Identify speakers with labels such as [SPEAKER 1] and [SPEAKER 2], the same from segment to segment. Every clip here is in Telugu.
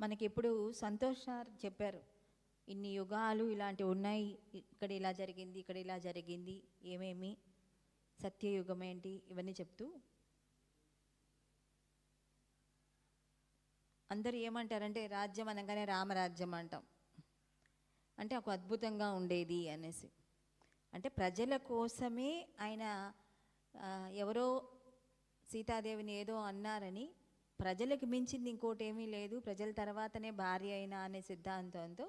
[SPEAKER 1] మనకి ఎప్పుడు సంతోష్ సార్ చెప్పారు. ఇన్ని యుగాలు ఇలాంటివి ఉన్నాయి ఇక్కడ ఇలా జరిగింది ఇక్కడ ఇలా జరిగింది ఏమేమి సత్యయుగం ఏంటి ఇవన్నీ చెప్తూ అందరూ ఏమంటారంటే రాజ్యం అనగానే రామరాజ్యం అంటాం. అంటే ఒక అద్భుతంగా ఉండేది అనేసి. అంటే ప్రజల కోసమే ఆయన ఎవరో సీతాదేవిని ఏదో అన్నారని ప్రజలకు మించింది ఇంకోటి ఏమీ లేదు. ప్రజల తర్వాతనే భార్య అయినా అనే సిద్ధాంతంతో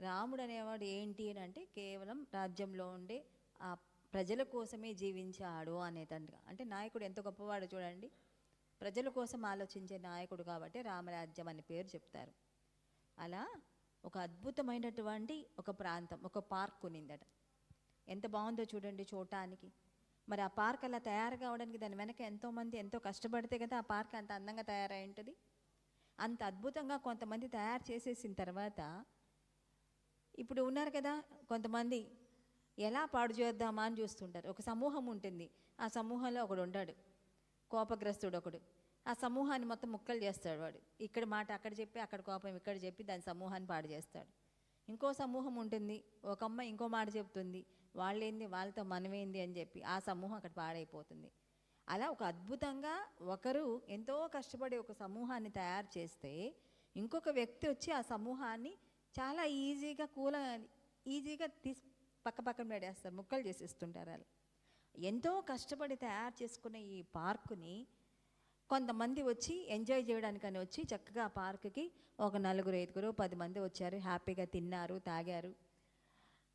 [SPEAKER 1] రాముడు అనేవాడు ఏంటి అని అంటే కేవలం రాజ్యంలో ఉండే ఆ ప్రజల కోసమే జీవించాడు అనేదంట అంటే నాయకుడు ఎంత గొప్పవాడు చూడండి. ప్రజల కోసం ఆలోచించే నాయకుడు కాబట్టి రామరాజ్యం అనే పేరు చెప్తారు. అలా ఒక అద్భుతమైనటువంటి ఒక ప్రాంతం ఒక పార్క్ ఉన్నిందట. ఎంత బాగుందో చూడండి చూడటానికి. మరి ఆ పార్క్ అలా తయారు కావడానికి దాని వెనక ఎంతోమంది ఎంతో కష్టపడితే కదా ఆ పార్క్ అంత అందంగా తయారై ఉంటుంది? అంత అద్భుతంగా కొంతమంది తయారు చేసేసిన తర్వాత ఇప్పుడు ఉన్నారు కదా కొంతమంది ఎలా పాడు చేద్దామా అని చూస్తుంటారు. ఒక సమూహం ఉంటుంది. ఆ సమూహంలో ఒకడు ఉంటాడు. కోపగ్రస్తుడు ఒకడు. ఆ సమూహాన్ని మొత్తం ముక్కలు చేస్తాడు వాడు. ఇక్కడ మాట అక్కడ చెప్పి అక్కడ కోపం ఇక్కడ చెప్పి దాని సమూహాన్ని పాడు చేస్తాడు. ఇంకో సమూహం ఉంటుంది. ఒక అమ్మ ఇంకో మాట చెప్తుంది. వాళ్ళేంది? వాళ్ళతో మనమేంది అని చెప్పి ఆ సమూహం అక్కడ పాడైపోతుంది. అలా ఒక అద్భుతంగా ఒకరు ఎంతో కష్టపడి ఒక సమూహాన్ని తయారు చేస్తే ఇంకొక వ్యక్తి వచ్చి ఆ సమూహాన్ని చాలా ఈజీగా కూల ఈజీగా తీసి పక్క పక్కన పెడేస్తారు ముక్కలు చేసేస్తుంటారు వాళ్ళు. ఎంతో కష్టపడి తయారు చేసుకున్న ఈ పార్కుని కొంతమంది వచ్చి ఎంజాయ్ చేయడానికని వచ్చి చక్కగా ఆ పార్క్కి ఒక నలుగురు ఐదుగురు పది మంది వచ్చారు హ్యాపీగా తిన్నారు తాగారు.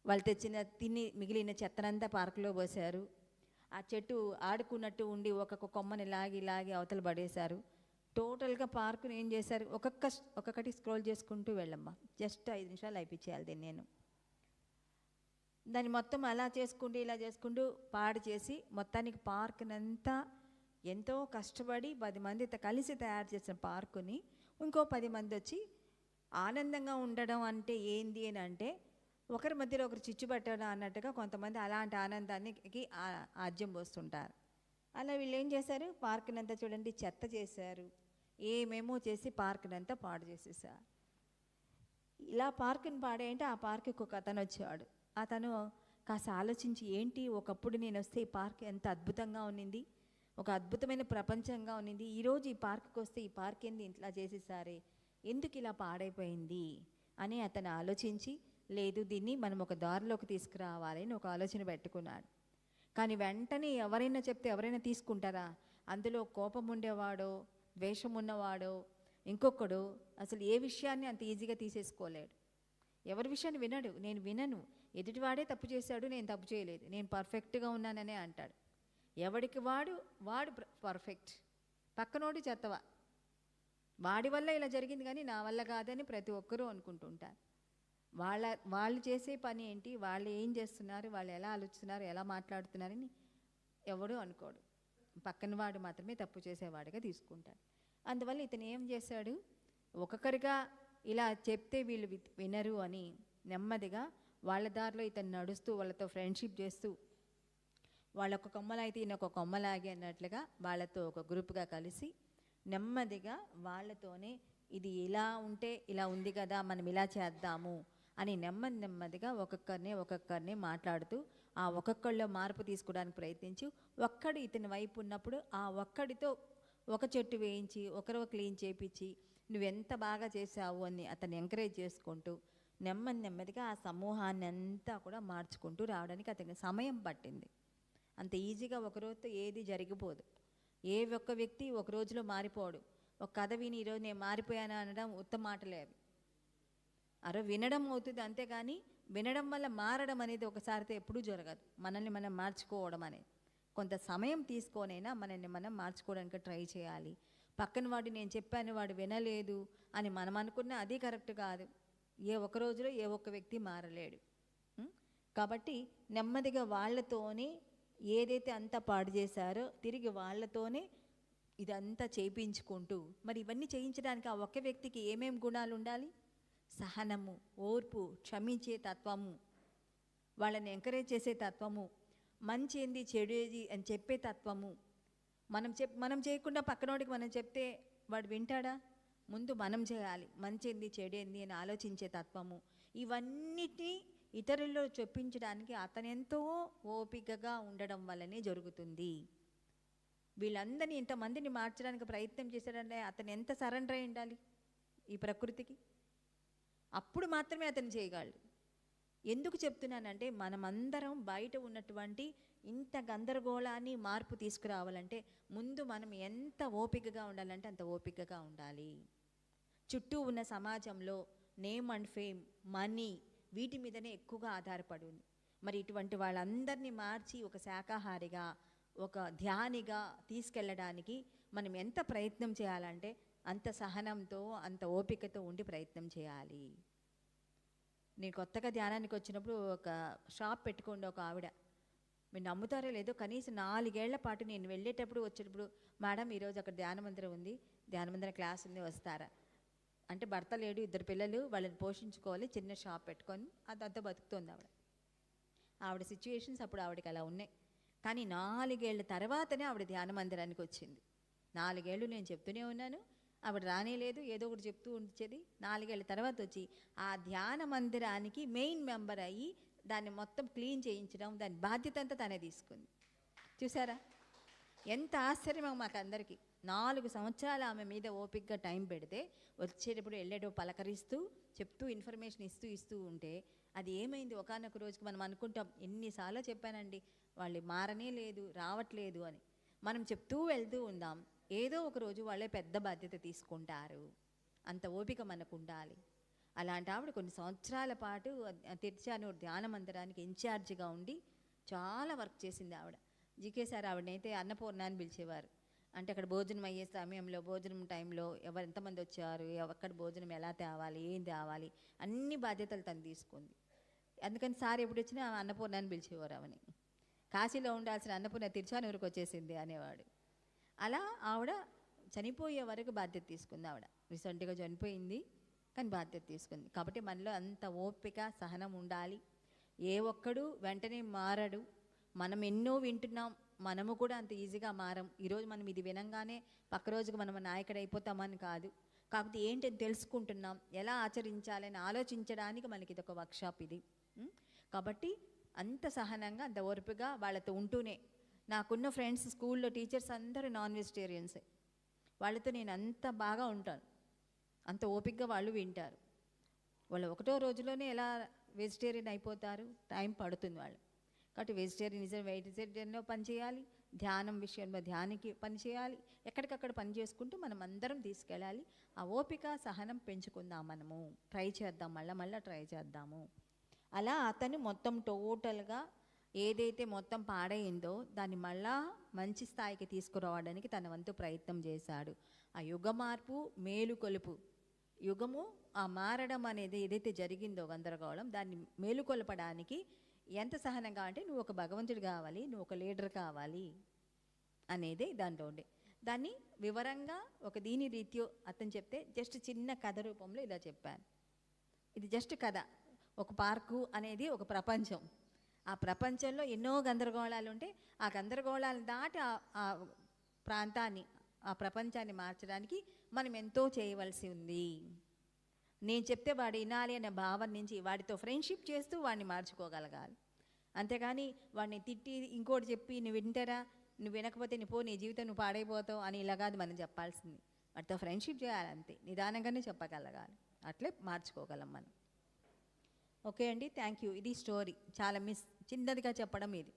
[SPEAKER 1] వాళ్ళు తెచ్చిన తిని మిగిలిన చెత్తనంతా పార్కులో పోసారు ఆ చెట్టు ఆడుకున్నట్టు ఉండి ఒక్కొక్క కొమ్మని లాగి లాగి అవతల పడేశారు. టోటల్గా పార్కుని ఏం చేశారు? ఒక్కొక్క ఒక్కొక్కటి స్క్రోల్ చేసుకుంటూ వెళ్ళమ్మా. జస్ట్ ఐదు నిమిషాలు అయిపించేయాలి దీన్ని నేను. దాన్ని మొత్తం అలా చేసుకుంటూ ఇలా చేసుకుంటూ పాడు చేసి మొత్తానికి పార్క్నంతా ఎంతో కష్టపడి పది మందితో కలిసి తయారు చేసిన పార్కుని ఇంకో పది మంది వచ్చి ఆనందంగా ఉండడం అంటే ఏంది అని అంటే ఒకరి మధ్యలో ఒకరు చిచ్చుపట్టడం అన్నట్టుగా కొంతమంది అలాంటి ఆనందానికి ఆద్యం ఆజ్యం పోస్తుంటారు. అలా వీళ్ళు ఏం చేశారు? పార్కునంతా చూడండి చెత్త చేశారు. ఏమేమో చేసి పార్కునంతా పాడు చేసేసారు. ఇలా పార్కుని పాడేయంటే ఆ పార్కుకి ఒక అతను వచ్చాడు అతను కాస్త ఆలోచించి ఏంటి ఒకప్పుడు నేను వస్తే ఈ పార్క్ ఎంత అద్భుతంగా ఉన్నింది? ఒక అద్భుతమైన ప్రపంచంగా ఉన్నింది. ఈరోజు ఈ పార్క్కి వస్తే ఈ పార్క్ ఏంది? ఇట్లా చేసేసారే. ఎందుకు ఇలా పాడైపోయింది? అని అతను ఆలోచించి లేదు దీన్ని మనం ఒక దారిలోకి తీసుకురావాలని ఒక ఆలోచన పెట్టుకున్నాడు. కానీ వెంటనే ఎవరైనా చెప్తే ఎవరైనా తీసుకుంటారా? అందులో కోపం ఉండేవాడో ద్వేషం ఉన్నవాడో ఇంకొకడు అసలు ఏ విషయాన్ని అంత ఈజీగా తీసేసుకోలేడు. ఎవరి విషయాన్ని వినడు. నేను వినను. ఎదుటివాడే తప్పు చేశాడు నేను తప్పు చేయలేదు. నేను పర్ఫెక్ట్గా ఉన్నాననే అంటాడు. ఎవడికి వాడు వాడు పర్ఫెక్ట్. పక్కనోడు చెత్తవా? వాడి వల్ల ఇలా జరిగింది కానీ నా వల్ల కాదని ప్రతి ఒక్కరూ అనుకుంటుంటారు వాళ్ళ వాళ్ళు చేసే పని ఏంటి? వాళ్ళు ఏం చేస్తున్నారు? వాళ్ళు ఎలా ఆలోచిస్తున్నారు? ఎలా మాట్లాడుతున్నారని ఎవడూ అనుకోడు. పక్కన వాడు మాత్రమే తప్పు చేసేవాడిగా తీసుకుంటాడు. అందువల్ల ఇతను ఏం చేశాడు? ఒక్కొక్కరిగా ఇలా చెప్తే వీళ్ళు వి- వినరు అని నెమ్మదిగా వాళ్ళ దారిలో ఇతను నడుస్తూ వాళ్ళతో ఫ్రెండ్షిప్ చేస్తూ వాళ్ళ ఒక కొమ్మలైతే ఈయన ఒక కొమ్మలాగే అన్నట్లుగా వాళ్ళతో ఒక గ్రూప్గా కలిసి నెమ్మదిగా వాళ్ళతోనే ఇది ఇలా ఉంటే ఇలా ఉంది కదా మనం ఇలా చేద్దాము అని నెమ్మది నెమ్మదిగా ఒక్కొక్కరిని ఒక్కొక్కరిని మాట్లాడుతూ ఆ ఒక్కొక్కళ్ళలో మార్పు తీసుకోవడానికి ప్రయత్నించి. ఒక్కడు ఇతని వైపు ఉన్నప్పుడు ఆ ఒక్కడితో ఒక చెట్టు వేయించి ఒకరు క్లీన్ చేపించి నువ్వెంత బాగా చేసావు అని అతన్ని ఎంకరేజ్ చేసుకుంటూ నెమ్మది నెమ్మదిగా ఆ సమూహాన్ని అంతా కూడా మార్చుకుంటూ రావడానికి అతనికి సమయం పట్టింది. అంత ఈజీగా ఒక రోజుతో ఏది జరిగిపోదు. ఏ ఒక్క వ్యక్తి ఒక రోజులో మారిపోడు. ఒక కథ విని ఈరోజు నేను మారిపోయాను అనడం ఉత్తమ మాటలే అవి. అరే వినడం అవుతుంది అంతేగాని వినడం వల్ల మారడం అనేది ఒకసారితో ఎప్పుడూ జరగదు. మనల్ని మనం మార్చుకోవడం అనేది. కొంత సమయం తీసుకోనైనా మనల్ని మనం మార్చుకోవడానికి ట్రై చేయాలి. పక్కన వాడు నేను చెప్పాను వాడు వినలేదు అని మనం అనుకున్న అది కరెక్ట్ కాదు. ఏ ఒక్క రోజులో ఏ ఒక్క వ్యక్తి మారలేడు. కాబట్టి నెమ్మదిగా వాళ్ళతోనే ఏదైతే అంతా పాడు చేశారో తిరిగి వాళ్ళతోనే ఇదంతా చేయించుకుంటూ మరి ఇవన్నీ చేయించడానికి ఆ ఒక్క వ్యక్తికి ఏమేం గుణాలు ఉండాలి? సహనము ఓర్పు క్షమించే తత్వము. వాళ్ళని ఎంకరేజ్ చేసే తత్వము. మంచి ఏంది చెడు ఏది అని చెప్పే తత్వము. మనం చెప్ మనం చేయకుండా పక్కనోడికి మనం చెప్తే వాడు వింటాడా? ముందు మనం చేయాలి. మంచి ఏంది చెడు ఏంది అని ఆలోచించే తత్వము. ఇవన్నిటినీ ఇతరుల్లో చొప్పించడానికి అతనెంతో ఓపికగా ఉండడం వల్లనే జరుగుతుంది. వీళ్ళందరినీ ఇంతమందిని మార్చడానికి ప్రయత్నం చేశాడంటే అతను ఎంత సరెండర్ అయి ఉండాలి ఈ ప్రకృతికి? అప్పుడు మాత్రమే అతను చేయగలడు. ఎందుకు చెప్తున్నానంటే మనమందరం బయట ఉన్నటువంటి ఇంత గందరగోళాన్ని మార్పు తీసుకురావాలంటే ముందు మనం ఎంత ఓపికగా ఉండాలంటే అంత ఓపికగా ఉండాలి. చుట్టూ ఉన్న సమాజంలో నేమ్ అండ్ ఫేమ్ మనీ వీటి మీదనే ఎక్కువగా ఆధారపడి ఉంది. మరి ఇటువంటి వాళ్ళందరినీ మార్చి ఒక శాకాహారిగా ఒక ధ్యానిగా తీసుకెళ్ళడానికి మనం ఎంత ప్రయత్నం చేయాలంటే అంత సహనంతో అంత ఓపికతో ఉండి ప్రయత్నం చేయాలి. నేను కొత్తగా ధ్యానానికి వచ్చినప్పుడు ఒక షాప్ పెట్టుకోండి ఒక ఆవిడ. మీరు నమ్ముతారో లేదో కనీసం నాలుగేళ్ళ పాటు నేను వెళ్ళేటప్పుడు వచ్చేటప్పుడు మేడం ఈరోజు అక్కడ ధ్యాన మందిరం ఉంది ధ్యాన మందిరం క్లాస్ ఉంది వస్తారా? అంటే భర్త లేడు ఇద్దరు పిల్లలు వాళ్ళని పోషించుకోవాలి చిన్న షాప్ పెట్టుకొని అదంతా బతుకుతుంది ఆవిడ. ఆవిడ సిచ్యువేషన్స్ అప్పుడు ఆవిడకి అలా ఉన్నాయి. కానీ నాలుగేళ్ళ తర్వాతనే ఆవిడ ధ్యాన మందిరానికి వచ్చింది. నాలుగేళ్ళు నేను చెప్తూనే ఉన్నాను ఆవిడ రానే లేదు ఏదో ఒకటి చెప్తూ ఉంచేది నాలుగేళ్ళ తర్వాత వచ్చి ఆ ధ్యాన మందిరానికి మెయిన్ మెంబర్ అయ్యి దాన్ని మొత్తం క్లీన్ చేయించడం దాని బాధ్యత అంతా తనే తీసుకుంది. చూసారా? ఎంత ఆశ్చర్యమో మాకు అందరికీ నాలుగు సంవత్సరాలు ఆమె మీద ఓపిక్గా టైం పెడితే వచ్చేటప్పుడు వెళ్ళేటప్పుడు పలకరిస్తూ చెప్తూ ఇన్ఫర్మేషన్ ఇస్తూ ఇస్తూ ఉంటే అది ఏమైంది? ఒకనొక రోజుకి మనం అనుకుంటాం ఎన్నిసార్లు చెప్పానండి వాళ్ళు మారనే లేదు రావట్లేదు అని. మనం చెప్తూ వెళ్తూ ఉందాం. ఏదో ఒక రోజు వాళ్ళే పెద్ద బాధ్యత తీసుకుంటారు. అంత ఓపిక మనకు ఉండాలి. అలాంటి ఆవిడ కొన్ని సంవత్సరాల పాటు తిరుచానూరు ధ్యాన మందిరానికి ఇన్ఛార్జిగా ఉండి చాలా వర్క్ చేసింది ఆవిడ. జీకే సార్ ఆవిడనైతే అన్నపూర్ణ అని పిలిచేవారు. అంటే అక్కడ భోజనం అయ్యే సమయంలో భోజనం టైంలో ఎవరు ఎంతమంది వచ్చారు ఎక్కడ భోజనం ఎలా తేవాలి ఏం తేవాలి అన్ని బాధ్యతలు తను తీసుకుంది. అందుకని సార్ ఎప్పుడు వచ్చినా అన్నపూర్ణ అని పిలిచేవారు ఆమెని కాశీలో ఉండాల్సిన అన్నపూర్ణ తిరుచానూరుకు వచ్చేసింది అనేవాడు. అలా ఆవిడ చనిపోయే వరకు బాధ్యత తీసుకుంది ఆవిడ. రీసెంట్గా చనిపోయింది కానీ బాధ్యత తీసుకుంది. కాబట్టి మనలో అంత ఓపిక సహనం ఉండాలి. ఏ ఒక్కడు వెంటనే మారడు. మనం ఎన్నో వింటున్నాం మనము కూడా అంత ఈజీగా మారం. ఈరోజు మనం ఇది వినంగానే పక్క రోజుకు మనం నాయకుడు అయిపోతామని కాదు. కాకపోతే ఏంటని తెలుసుకుంటున్నాం ఎలా ఆచరించాలని ఆలోచించడానికి మనకి ఇది ఒక వర్క్షాప్ ఇది కాబట్టి అంత సహనంగా అంత ఓర్పుగా వాళ్ళతో ఉంటూనే నాకున్న ఫ్రెండ్స్ స్కూల్లో టీచర్స్ అందరూ నాన్ వెజిటేరియన్సే. వాళ్ళతో నేను అంత బాగా ఉంటాను. అంత ఓపికగా వాళ్ళు వింటారు. వాళ్ళు ఒకటో రోజులోనే ఎలా వెజిటేరియన్ అయిపోతారు? టైం పడుతుంది వాళ్ళు కాబట్టి వెజిటేరియనిజం వెజిటేరియన్లో పని చేయాలి. ధ్యానం విషయంలో ధ్యానికి పని చేయాలి. ఎక్కడికక్కడ పని చేసుకుంటూ మనం అందరం తీసుకెళ్ళాలి. ఆ ఓపిక సహనం పెంచుకుందాం మనము. ట్రై చేద్దాం మళ్ళీ మళ్ళీ ట్రై చేద్దాము. అలా అతను మొత్తం టోటల్గా ఏదైతే మొత్తం పాడైందో దాన్ని మళ్ళా మంచి స్థాయికి తీసుకురావడానికి తన వంతు ప్రయత్నం చేశాడు. ఆ యుగ మార్పు మేలుకొలుపు యుగము ఆ మారడం అనేది ఏదైతే జరిగిందో గందరగోళం దాన్ని మేలుకొల్పడానికి ఎంత సహనంగా అంటే నువ్వు ఒక భగవంతుడు కావాలి నువ్వు ఒక లీడర్ కావాలి అనేది దాంట్లో ఉండే. దాన్ని వివరంగా ఒక దీని రీత్యో అతను చెప్తే జస్ట్ చిన్న కథ రూపంలో ఇలా చెప్పాను. ఇది జస్ట్ కథ. ఒక పార్కు అనేది ఒక ప్రపంచం. ఆ ప్రపంచంలో ఎన్నో గందరగోళాలు ఉంటే ఆ గందరగోళాలను దాటి ఆ- ప్రాంతాన్ని ఆ ప్రపంచాన్ని మార్చడానికి మనం ఎంతో చేయవలసి ఉంది. నేను చెప్తే వాడు వినాలి అనే భావన నుంచి వాడితో ఫ్రెండ్షిప్ చేస్తూ వాడిని మార్చుకోగలగాలి. అంతేగాని వాడిని తిట్టి ఇంకోటి చెప్పి నువ్వు వింటారా? నువ్వు వినకపోతే నువ్వు పో నీ జీవితం నువ్వు పాడైపోతావు అని ఇలా కాదు మనం చెప్పాల్సింది. వాటితో ఫ్రెండ్షిప్ చేయాలి అంతే. నిదానంగానే చెప్పగలగాలి. అట్లే మార్చుకోగలం మనం. ఓకే అండి. Thank you. ఇది స్టోరీ చాలా మిస్ చిన్నదిగా చెప్పడం ఇది.